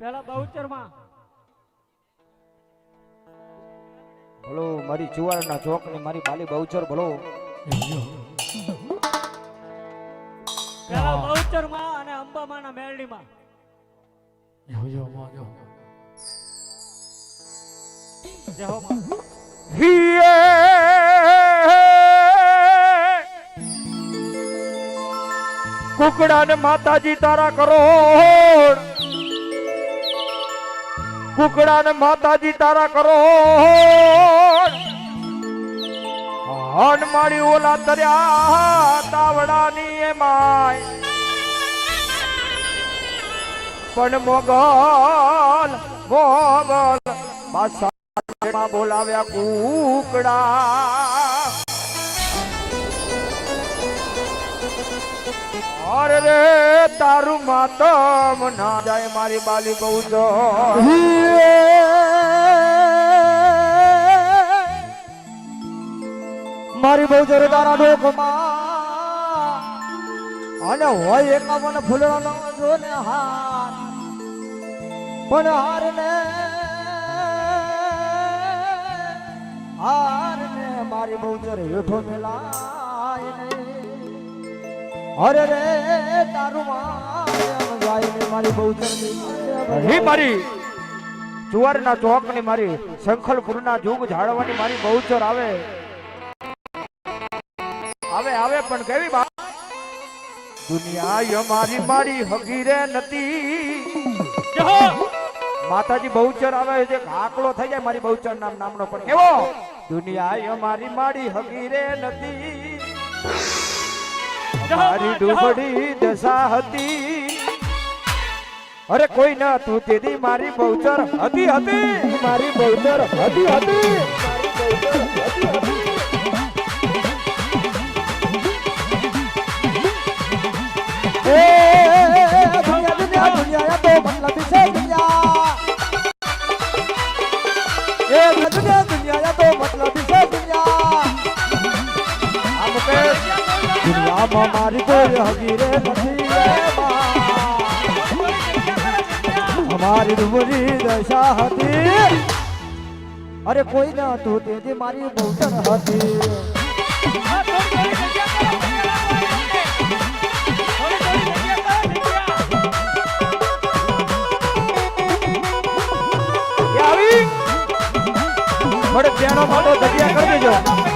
પેલા બહુચરમાં. ભલો મારી જુવારના ચોક ને મારી બાલી બહુચર ભલો પેલા બહુચરમાં અને અંબામાના મેરડીમાં. જય હો માં. કુકડા ને માતાજી તારા કરોડ કુકડા ને માતાજી તારા કરો. હન મારી ઓલા તર્યા તાવડાની એ માય પણ મોગલ મોગલ, બાદશાહ બોલાવ્યા કુકડા. અરે રે તારું માતમ ના જાય મારી બાલી બહુ જો મારી બહુ જોરે તારા ડોકમાં અને હોય એકાવન ફૂલડાનો જો ને હાર. પણ હાર ને હાર ને મારી બહુ જોરે. હેઠો મેલાય ને અરે રે તારું મારી બહુ હે મારી જુવારના ચોકની મારી શંખલપુરના જુગ ઝાડવાની મારી બહુચર આવે. આવે આવે પણ કેવી બા દુનિયા મારી મારી હગીરે નથી. માતાજી બહુચર આવે છે આકલો થઈ જાય મારી બહુચર નામ નામનો પણ. કેવો? દુનિયા મારી મારી હગીરે નથી. મારી ડૂબડી દશા હતી. અરે કોઈ ના તું તેદી મારી બહુચર હતી હતી. મારી બહુચર હતી હતી. દુનિયા તો મતલબ છે દુનિયામાં મારી કોઈ હગીરે. અમારી ડુબરી દશા હતી અરે કોઈ ના તું તેથી મારી બહુચર હતી આ થોડી થોડી જગ્યા કરો, થોડી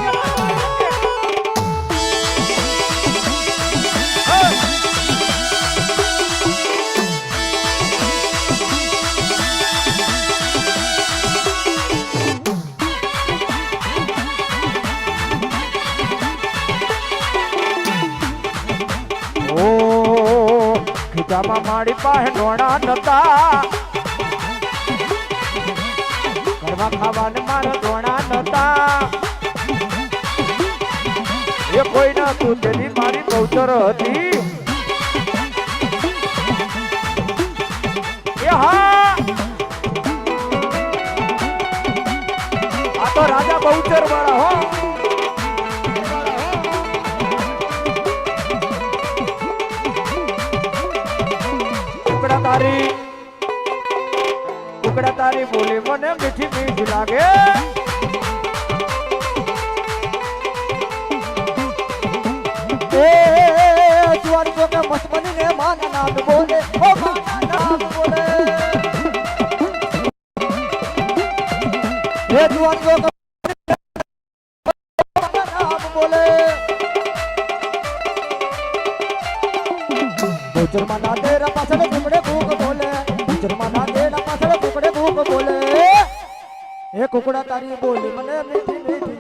ખીચામાં મારી પાસે નોણા નતા ઘરમાં ખાવાને મારા ધોણા નતા એ કોઈ ના તું મારી બહુચર હતી. આ તો રાજા બહુચર વાળા હો. તારી બોલી મને મીઠી મીઠી લાગે. એ જુવાન તો કે મસ્ત બનીને માના નામ બોલે. ઓ એ કુકડા તારી બોલી મને મીઠી મીઠી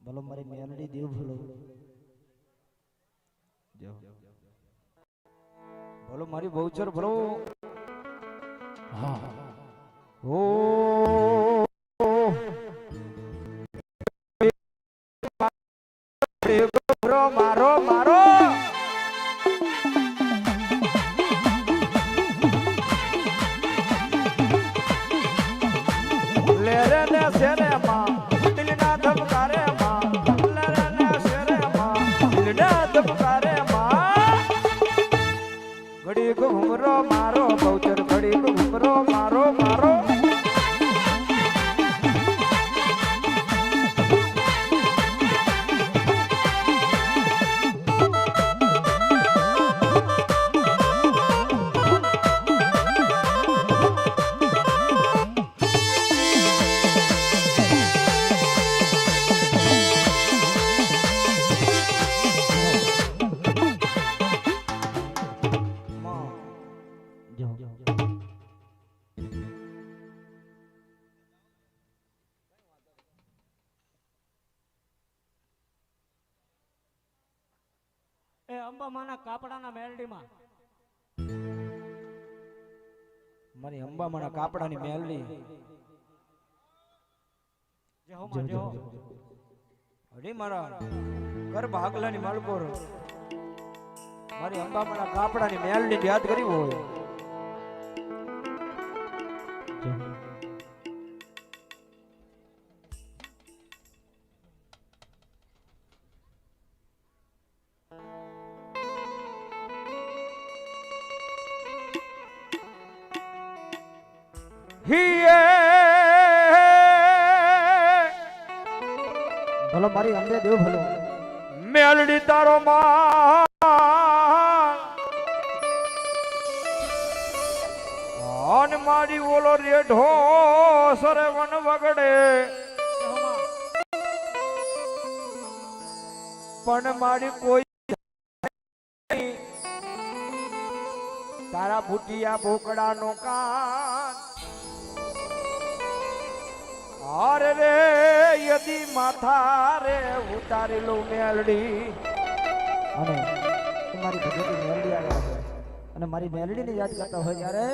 બોલો મારી મેલડી દેવ જો. બોલો મારી બહુચર હા. ઓ. એ અંબામાના કાપડાના મેલડીમાં. મારી અંબામાના કાપડાની મેલડી. અરે મારા કર ભાગલાની માલપોર મારી અંબામાના કાપડાની મેલડી યાદ કરી હોય. ભલો મારી અંબે દેવ ભલો. મેલડી તારો માં અને મારી ઓલો રેઢો સરે વન વગડે. પણ મારી કોઈ તારા ભૂટિયા ભોકડા નો કાન અરે રે, યદી માથા રે, ઉતારી લો મેલડી. અને મારી ભગવતી મેલડી આવે છે. અને મારી મેલડીને યાદ કરતા હોય ત્યારે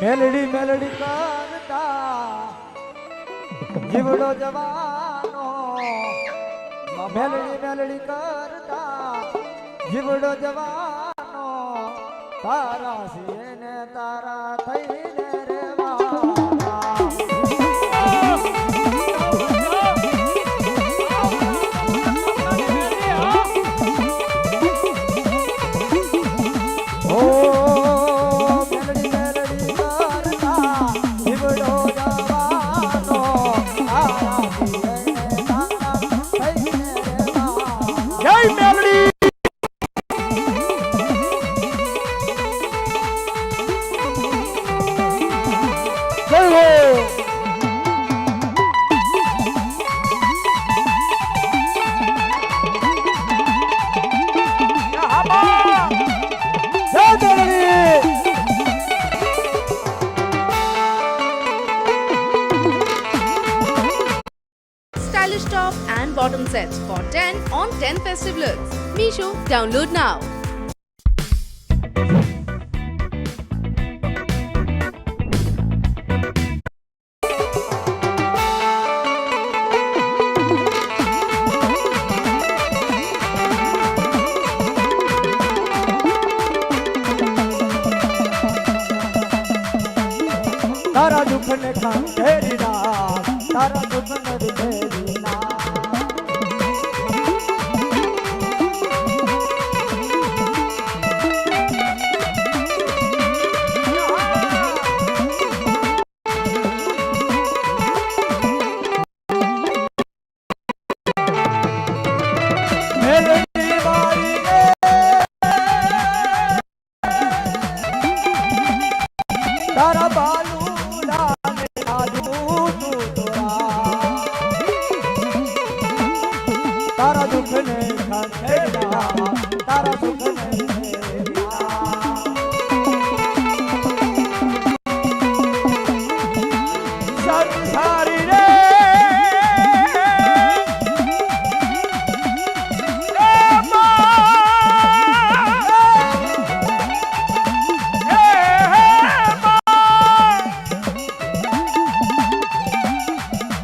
મેલડી મેલડી કરતા જીવડો જવાનો. મેલડી મેલડી કરતા, જીવડો જવાનો. તારા સિંહ તારા થઈને રેવાના Stylish top and bottom sets for 10 on 10 festive looks. Misho, download now. તારા દુઃખ ને ખંડેરી ના તારા દુઃખ ને વિખેરી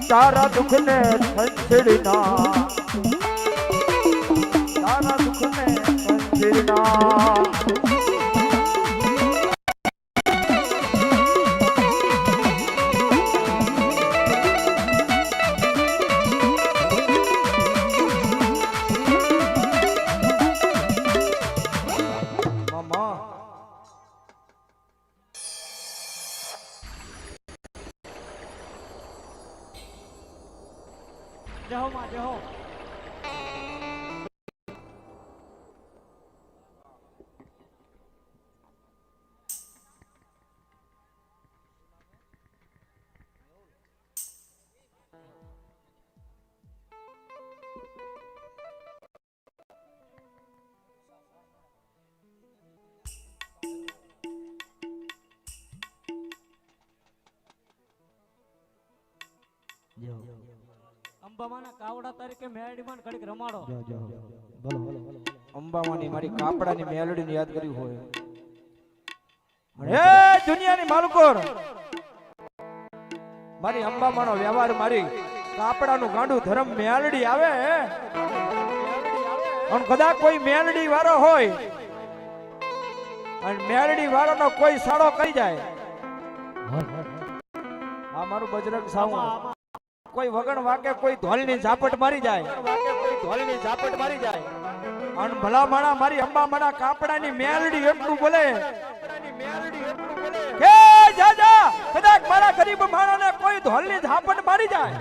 તારા દુઃખને સંચેડીના તારા દુઃખને સંચેડીના જય હો માં જય હો અંબામાના કાવડા તરીકે મેરડીમાં ઘડીક રમાડો. અંબામાની મારી કાપડાની મેલડીને યાદ કરી હોય. હે દુનિયાની માલકોર! મારી અંબામાનો વ્યવહાર મારી કાપડાનું ગાંડું ધરમ મેલડી આવે અને કદાચ કોઈ મેલડી વાળો હોય અને મેલડી વાળાનો કોઈ સાડો કરી જાય. આ મારું બજરંગ સાવું કોઈ વગણ વાકે કોઈ ધોલની ઝાપટ મારી જાય. વાકે કોઈ ધોલની ઝાપટ મારી જાય. અને ભલા માણા મારી અંબા માણા કાપડાની મેલડી એટલું બોલે. કે જા જા કદાચ મારા ગરીબ માણાને કોઈ ધોલની ઝાપટ મારી જાય.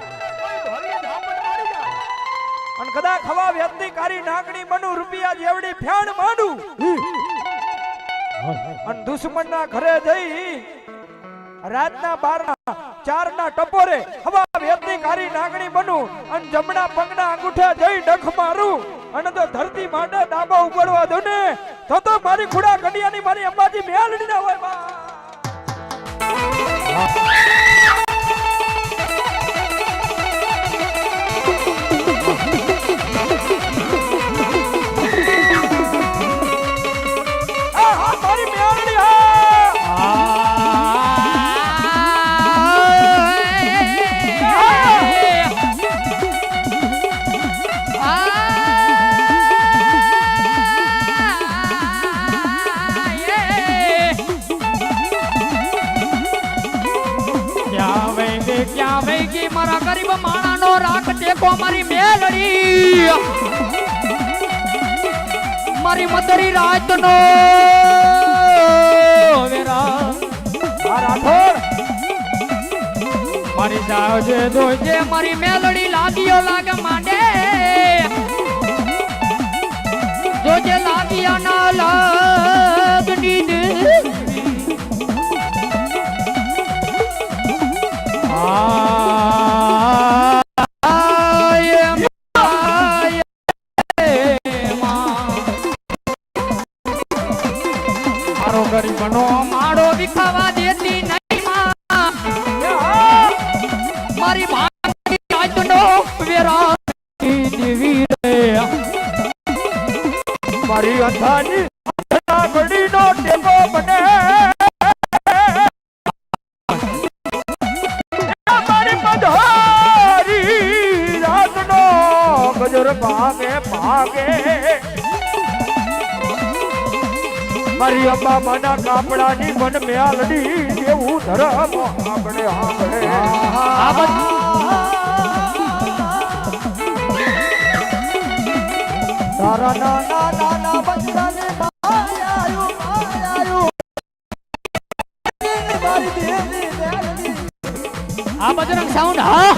ઝાપટ મારી જાય. અને કદાચ હવા વ્યક્તિ કારી નાગણી મનુ રૂપિયા જેવડી ફેણ માંડું. અને દુશ્મનના ઘરે જઈ રાતના બારના, ચારના ટપોરે હવા કારી નાગણી બનું અને જમણા પગના અંગૂઠા જઈ ડખ મારું અને તો ધરતી માટે ડાબા ઉપાડવા દો ને તો તો મારી ખુડા કડિયાની મારી અંબાજી મેલડી ના હોય બા. રાતનો વેરા મારી જાવજે દોજે મારી મેલડી લાગીઓ લાગ માંડે. જોજે લાગિયા ના લાગની મારો ગરીબનો માડો વિખાવા દેતી નહીં મારી ભાઈ આજનો વેરા દેવી રે. મારી અંધાની ઘડીનો ટેકો બને. મારી મધહારી રાતનો ગજર ભાગે ભાગે મારી અંબા માના કાપડાની મન મ્યાલડી જેવું ધરમ આપણે આપણે આ બધું તારા નાના નાના બચડાને માયાયું આ બજરંગ સાઉન્ડ હા?